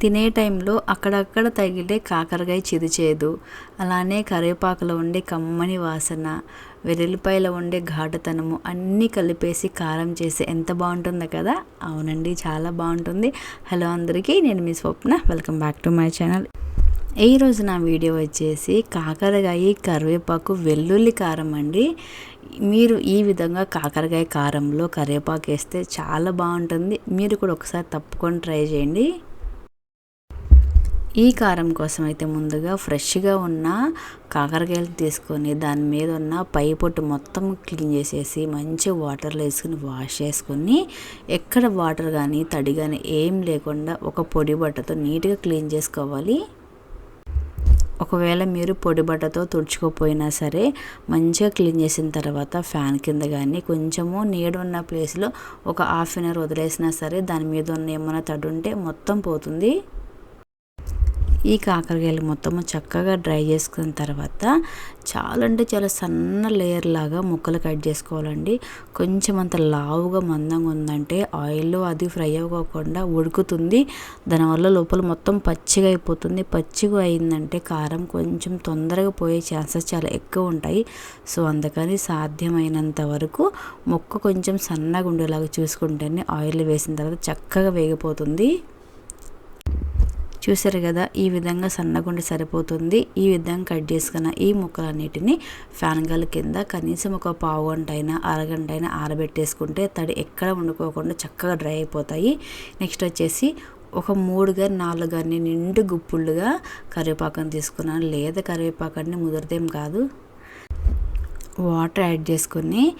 తినే టైంలో అక్కడక్కడ తగిలే కాకరకాయ చిదిచేదు అలానే కరివేపాకులో ఉండే కమ్మని వాసన వెల్లుల్లిపాయలో ఉండే ఘాటుతనము అన్నీ కలిపేసి కారం చేసి ఎంత బాగుంటుందో కదా? అవునండి చాలా బాగుంటుంది. హలో అందరికీ నేను మీ Swapna. Welcome back to my channel. ఈరోజు నా వీడియో వచ్చేసి కాకరకాయ కరివేపాకు వెల్లుల్లి కారం అండి. మీరు ఈ విధంగా కాకరకాయ కారంలో కరివేపాకు వేస్తే చాలా బాగుంటుంది. మీరు కూడా ఒకసారి తప్పకుండా ట్రై చేయండి. ఈ కారం కోసం అయితే ముందుగా ఫ్రెష్గా ఉన్న కాకరకాయలు తీసుకొని దాని మీద ఉన్న పై పొట్టు మొత్తం క్లీన్ చేసేసి మంచి వాటర్లో వేసుకుని వాష్ చేసుకొని ఎక్కడ వాటర్ కానీ తడి కానీ ఏం లేకుండా ఒక పొడి బట్టతో నీట్గా క్లీన్ చేసుకోవాలి. ఒకవేళ మీరు పొడి బట్టతో తుడుచుకోపోయినా సరే మంచిగా క్లీన్ చేసిన తర్వాత ఫ్యాన్ కింద కానీ కొంచెము నీడ ఉన్న ప్లేస్లో ఒక హాఫ్ అన్ అవర్ వదిలేసినా సరే దాని మీద ఉన్న ఏమైనా తడి ఉంటే మొత్తం పోతుంది. ఈ కాకరకాయలు మొత్తము చక్కగా డ్రై చేసుకున్న తర్వాత చాలా అంటే చాలా సన్న లేయర్ లాగా ముక్కలు కట్ చేసుకోవాలండి. కొంచెం అంత లావుగా మందంగా ఉందంటే ఆయిల్లో అది ఫ్రై అవ్వకుండా ఉడుకుతుంది. దానివల్ల లోపల మొత్తం పచ్చిగా అయిపోతుంది. పచ్చిగా అయిందంటే కారం కొంచెం తొందరగా పోయే ఛాన్సెస్ చాలా ఎక్కువ ఉంటాయి. సో అందుకని సాధ్యమైనంత వరకు ముక్క కొంచెం సన్నగా ఉండేలాగా చూసుకుంటేనే ఆయిల్ వేసిన తర్వాత చక్కగా వేగిపోతుంది. చూసారు కదా ఈ విధంగా సన్నగుండి సరిపోతుంది. ఈ విధంగా కట్ చేసుకున్న ఈ ముక్కలన్నిటిని ఫ్యాన్ గాలి కింద కనీసం ఒక పావు గంట అయినా అరగంట అయినా ఆరబెట్టేసుకుంటే తడి ఎక్కడ వండుకోకుండా చక్కగా డ్రై అయిపోతాయి. నెక్స్ట్ వచ్చేసి ఒక మూడు కానీ నాలుగు నిండు గుప్పుళ్ళుగా కరివేపాకుని తీసుకున్నాను. లేదా కరివేపాకాన్ని ముదిరితేం కాదు. వాటర్ యాడ్ చేసుకొని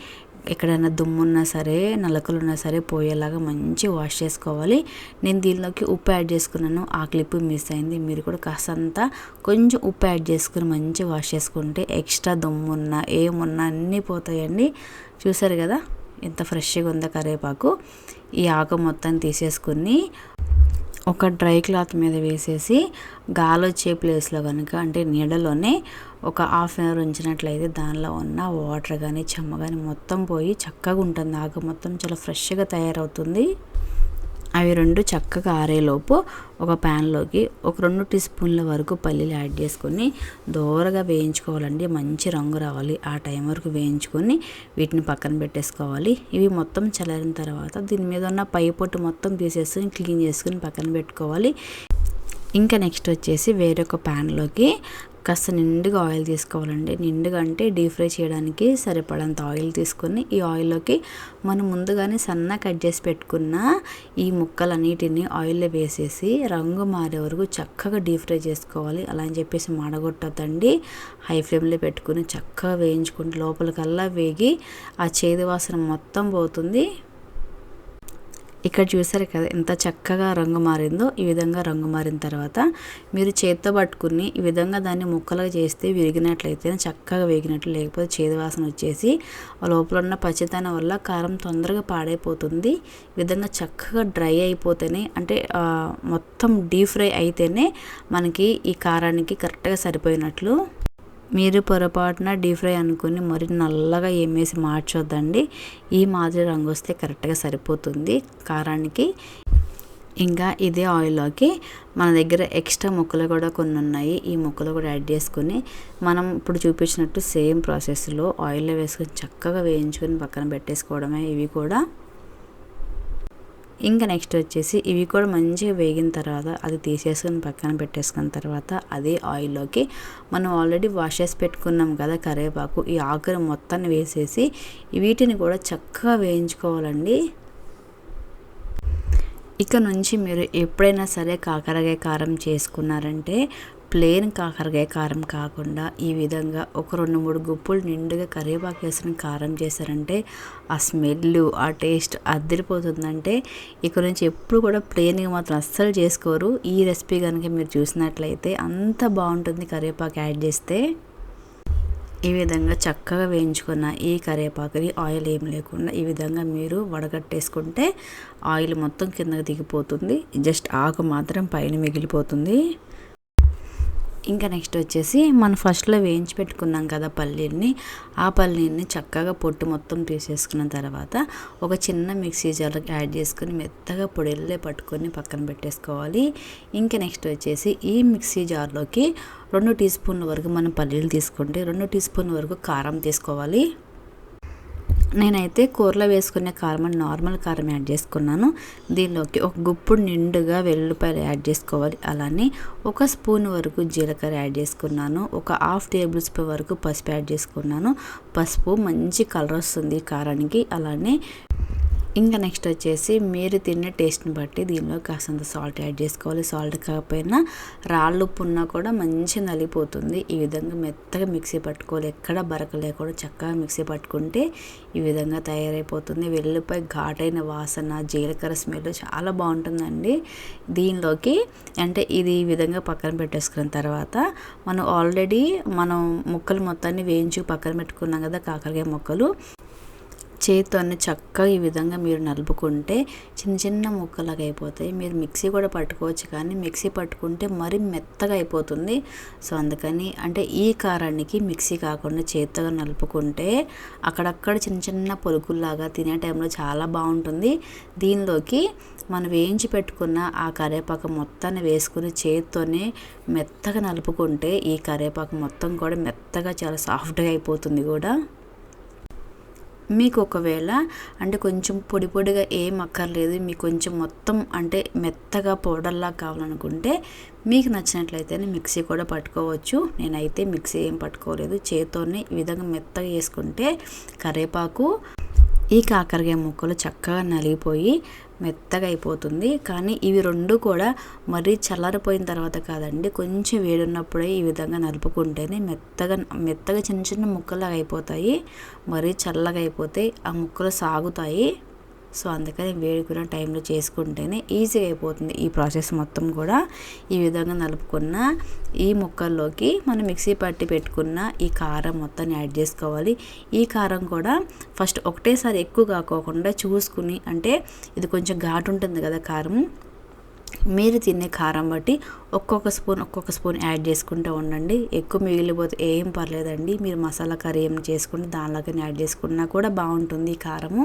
ఎక్కడైనా దుమ్మున్నా సరే నలకలు ఉన్నా సరే పోయేలాగా మంచి వాష్ చేసుకోవాలి. నేను దీనిలోకి ఉప్పు యాడ్ చేసుకున్నాను. ఆ క్లిప్ మిస్ అయింది. మీరు కూడా కాస్తంత కొంచెం ఉప్పు యాడ్ చేసుకుని మంచి వాష్ చేసుకుంటే ఎక్స్ట్రా దుమ్మున్నా ఏమున్నా అన్నీ పోతాయండి. చూసారు కదా? ఎంత ఫ్రెష్గా ఉందో కరివేపాకు. ఈ ఆకు మొత్తం తీసేసుకుని ఒక డ్రై క్లాత్ మీద వేసేసి గాలి వచ్చే ప్లేస్లో కనుక అంటే నీడలోనే ఒక హాఫ్ అన్ అవర్ ఉంచినట్లయితే దానిలో ఉన్న వాటర్ కానీ చెమ్మ కానీ మొత్తం పోయి చక్కగా ఉంటుంది. ఆకు మొత్తం చాలా ఫ్రెష్గా తయారవుతుంది. అవి రెండు చక్కగా ఆరేలోపు ఒక ప్యాన్లోకి ఒక రెండు టీ స్పూన్ల వరకు పల్లీలు యాడ్ చేసుకొని దోరగా వేయించుకోవాలండి. మంచి రంగు రావాలి. ఆ టైం వరకు వేయించుకొని వీటిని పక్కన పెట్టేసుకోవాలి. ఇవి మొత్తం చల్లారిన తర్వాత దీని మీద ఉన్న పై పొట్టు మొత్తం తీసేసుకొని క్లీన్ చేసుకుని పక్కన పెట్టుకోవాలి. ఇంకా నెక్స్ట్ వచ్చేసి వేరొక ప్యాన్లోకి కాస్త నిండుగా ఆయిల్ తీసుకోవాలండి. నిండుగా అంటే డీప్ ఫ్రై చేయడానికి సరిపడంత ఆయిల్ తీసుకొని ఈ ఆయిల్లోకి మనం ముందుగానే సన్న కట్ చేసి పెట్టుకున్న ఈ ముక్కలన్నిటిని ఆయిల్లో వేసేసి రంగు మారే వరకు చక్కగా డీప్ ఫ్రై చేసుకోవాలి. అలా అని చెప్పేసి మాడగొట్టద్దండి. హై ఫ్లేమ్లో పెట్టుకుని చక్కగా వేయించుకుంటే లోపలికల్లా వేగి ఆ చేదు వాసన మొత్తం పోతుంది. ఇక్కడ చూసారు కదా ఎంత చక్కగా రంగు మారిందో ఈ విధంగా రంగు మారిన తర్వాత మీరు చేత్తో పట్టుకుని ఈ విధంగా దాన్ని ముక్కలుగా చేస్తే విరిగినట్లయితే చక్కగా వేగినట్లు లేకపోతే చేదు వాసన వచ్చేసి లోపల ఉన్న పచ్చితనం వల్ల కారం తొందరగా పాడైపోతుంది. ఈ విధంగా చక్కగా డ్రై అయిపోతేనే అంటే మొత్తం డీప్ ఫ్రై అయితేనే మనకి ఈ కారానికి కరెక్ట్గా సరిపోయినట్లు మీరు పొరపాటున డీప్ ఫ్రై అనుకుని మరి నల్లగా ఏమేసి మార్చొద్దండి. ఈ మాదిరి రంగు వస్తే కరెక్ట్గా సరిపోతుంది. కారానికి ఇంకా ఇదే ఆయిల్లోకి మన దగ్గర ఎక్స్ట్రా ముక్కలు కూడా కొన్ని ఉన్నాయి. ఈ ముక్కలు కూడా యాడ్ చేసుకుని మనం ఇప్పుడు చూపించినట్టు సేమ్ ప్రాసెస్లో ఆయిల్లో వేసుకొని చక్కగా వేయించుకొని పక్కన పెట్టేసుకోవడమే. ఇవి కూడా ఇంకా నెక్స్ట్ వచ్చేసి ఇవి కూడా మంచిగా వేగిన తర్వాత అది తీసేసుకుని పక్కన పెట్టేసుకున్న తర్వాత అదే ఆయిల్లోకి మనం ఆల్రెడీ వాష్ చేసి పెట్టుకున్నాం కదా కరివేపాకు ఈ ఆకులు మొత్తాన్ని వేసేసి వీటిని కూడా చక్కగా వేయించుకోవాలండి. ఇక నుంచి మీరు ఎప్పుడైనా సరే కాకరకాయ కారం చేసుకున్నారంటే ప్లేన్ కాకరకాయ కారం కాకుండా ఈ విధంగా ఒక రెండు మూడు గుప్పులు నిండుగా కరివేపాకు వేసిన కారం చేశారంటే ఆ స్మెల్ ఆ టేస్ట్ అద్దరిపోతుందంటే ఇక్కడ నుంచి ఎప్పుడు కూడా ప్లేన్గా మాత్రం అస్సలు చేసుకోరు. ఈ రెసిపీ కనుక మీరు చూసినట్లయితే అంత బాగుంటుంది కరివేపాకు యాడ్ చేస్తే. ఈ విధంగా చక్కగా వేయించుకున్న ఈ కరివేపాకుని ఆయిల్ ఏం లేకుండా ఈ విధంగా మీరు వడగట్టేసుకుంటే ఆయిల్ మొత్తం కిందకి దిగిపోతుంది. జస్ట్ ఆకు మాత్రం పైన మిగిలిపోతుంది. ఇంకా నెక్స్ట్ వచ్చేసి మనం ఫస్ట్లో వేయించి పెట్టుకున్నాం కదా పల్లీని ఆ పల్లీని చక్కగా పొట్టు మొత్తం తీసేసుకున్న తర్వాత ఒక చిన్న మిక్సీ జార్కి యాడ్ చేసుకొని మెత్తగా పొడిల్లే పట్టుకొని పక్కన పెట్టేసుకోవాలి. ఇంకా నెక్స్ట్ వచ్చేసి ఈ మిక్సీ జార్లోకి రెండు టీ స్పూన్ల వరకు మనం పల్లీలు తీసుకుంటే రెండు టీ స్పూన్ల వరకు కారం తీసుకోవాలి. నేనైతే కూరలో వేసుకునే కారం అని నార్మల్ కారం యాడ్ చేసుకున్నాను. దీనిలోకి ఒక గుప్పుడు నిండుగా వెల్లుల్లిపాయలు యాడ్ చేసుకోవాలి. అలానే ఒక స్పూన్ వరకు జీలకర్ర యాడ్ చేసుకున్నాను. ఒక హాఫ్ టేబుల్ స్పూన్ వరకు పసుపు యాడ్ చేసుకున్నాను. పసుపు మంచి కలర్ వస్తుంది కారానికి. అలానే ఇంకా నెక్స్ట్ వచ్చేసి మీరు తినే టేస్ట్ని బట్టి దీనిలో కాసంత సాల్ట్ యాడ్ చేసుకోవాలి. సాల్ట్ కాకపోయినా రాళ్ళు ఉప్పు ఉన్నా కూడా మంచి నలిపోతుంది ఈ విధంగా మెత్తగా మిక్సీ పట్టుకోవాలి. ఎక్కడ బరక లేకుండా చక్కగా మిక్సీ పట్టుకుంటే ఈ విధంగా తయారైపోతుంది. వెల్లుల్లిపాయ ఘాటైన వాసన జీలకర్ర స్మెల్ చాలా బాగుంటుందండి. దీనిలోకి అంటే ఇది ఈ విధంగా పక్కన పెట్టేసుకున్న తర్వాత మనం ఆల్రెడీ మనం ముక్కలు మొత్తాన్ని వేయించి పక్కన పెట్టుకున్నాం కదా కాకరకాయ ముక్కలు. చేతితోనే చక్కగా ఈ విధంగా మీరు నలుపుకుంటే చిన్న చిన్న ముక్కలాగా అయిపోతాయి. మీరు మిక్సీ కూడా పట్టుకోవచ్చు కానీ మిక్సీ పట్టుకుంటే మరీ మెత్తగా అయిపోతుంది. సో అందుకని అంటే ఈ కారానికి మిక్సీ కాకుండా చేతితో నలుపుకుంటే అక్కడక్కడ చిన్న చిన్న పొలుకుల్లాగా తినే టైంలో చాలా బాగుంటుంది. దీనిలోకి మనం వేయించి పెట్టుకున్న ఆ కరివేపాకు మొత్తాన్ని వేసుకుని చేతితోనే మెత్తగా నలుపుకుంటే ఈ కరివేపాకు మొత్తం కూడా మెత్తగా చాలా సాఫ్ట్గా అయిపోతుంది కూడా. మీకు ఒకవేళ అంటే కొంచెం పొడి పొడిగా ఏం అక్కర్లేదు మీకు కొంచెం మొత్తం అంటే మెత్తగా పౌడర్లా కావాలనుకుంటే మీకు నచ్చినట్లయితేనే మిక్సీ కూడా పట్టుకోవచ్చు. నేనైతే మిక్సీ ఏం పట్టుకోలేదు. చేతితోనే ఈ విధంగా మెత్తగా వేసుకుంటే కరివేపాకు ఈ కాకరకాయ ముక్కలు చక్కగా నలిగిపోయి మెత్తగా అయిపోతుంది. కానీ ఇవి రెండు కూడా మరీ చల్లారిపోయిన తర్వాత కాదండి కొంచెం వేడున్నప్పుడే ఈ విధంగా నలుపుకుంటేనే మెత్తగా మెత్తగా చిన్న చిన్న ముక్కలాగా అయిపోతాయి. మరీ చల్లగా అయిపోతే ఆ ముక్కలు సాగుతాయి. సో అందుకని వేడుకున్న టైంలో చేసుకుంటేనే ఈజీగా అయిపోతుంది ఈ ప్రాసెస్ మొత్తం కూడా. ఈ విధంగా నలుపుకున్న ఈ ముక్కల్లోకి మనం మిక్సీ పట్టి పెట్టుకున్న ఈ కారం మొత్తాన్ని యాడ్ చేసుకోవాలి. ఈ కారం కూడా ఫస్ట్ ఒకటేసారి ఎక్కువ కాకోకుండా చూసుకుని అంటే ఇది కొంచెం ఘాటు ఉంటుంది కదా కారం మీరు తినే కారం బట్టి ఒక్కొక్క స్పూన్ ఒక్కొక్క స్పూన్ యాడ్ చేసుకుంటూ ఉండండి. ఎక్కువ మిగిలిపోతే ఏం పర్లేదండి. మీరు మసాలా కర్రీ ఏం చేసుకుంటే దానిలోకి యాడ్ చేసుకున్నా కూడా బాగుంటుంది ఈ కారము.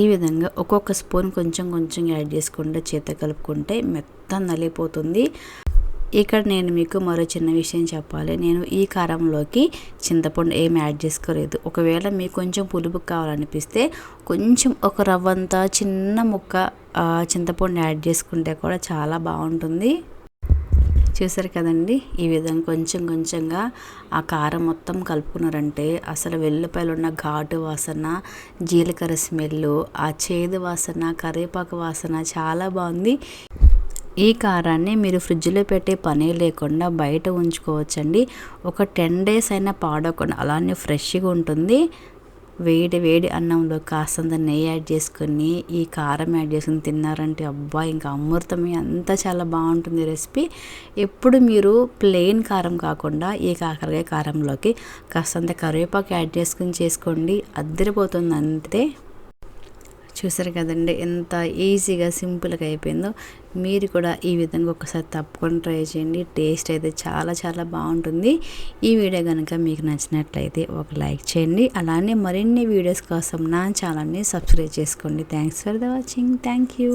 ఈ విధంగా ఒక్కొక్క స్పూన్ కొంచెం కొంచెం యాడ్ చేసుకుంటే చేత కలుపుకుంటే మెత్త నలిపోతుంది ఇక్కడ నేను మీకు మరో చిన్న విషయం చెప్పాలి. నేను ఈ కారంలోకి చింతపండు ఏం యాడ్ చేసుకోలేదు. ఒకవేళ మీకు కొంచెం పులుపు కావాలనిపిస్తే కొంచెం ఒక రవ్వంతా చిన్న ముక్క చింతపండు యాడ్ చేసుకుంటే కూడా చాలా బాగుంటుంది. చూసారు కదండి. ఈ విధంగా కొంచెం కొంచెంగా ఆ కారం మొత్తం కలుపుకున్నారంటే అసలు వెల్లుపాయలు ఉన్న ఘాటు వాసన జీలకర్ర స్మెల్ ఆ చేదు వాసన కరివేపాకు వాసన చాలా బాగుంది. ఈ కారాన్ని మీరు ఫ్రిడ్జ్లో పెట్టే పనే లేకుండా బయట ఉంచుకోవచ్చండి. ఒక టెన్ డేస్ అయినా పాడకుండా అలానే ఫ్రెష్గా ఉంటుంది. వేడి వేడి అన్నంలో కాస్తంత నెయ్యి యాడ్ చేసుకొని ఈ కారం యాడ్ చేసుకుని తిన్నారంటే అబ్బా ఇంకా అమృతమే అంతా చాలా బాగుంటుంది రెసిపీ. ఎప్పుడు మీరు ప్లెయిన్ కారం కాకుండా ఈ కాకరకాయ కారంలోకి కాస్తంత కరివేపాకు యాడ్ చేసుకుని చేసుకోండి. అద్దరిపోతుంది అంతే. చూసారు కదండి ఎంత ఈజీగా సింపుల్గా అయిపోయిందో. మీరు కూడా ఈ విధంగా ఒకసారి తప్పకుండా ట్రై చేయండి. టేస్ట్ అయితే చాలా చాలా బాగుంటుంది. ఈ వీడియో కనుక మీకు నచ్చినట్లయితే ఒక లైక్ చేయండి. అలానే మరిన్ని వీడియోస్ కోసం నా ఛానల్ని సబ్స్క్రైబ్ చేసుకోండి. Thanks for the watching. Thank you.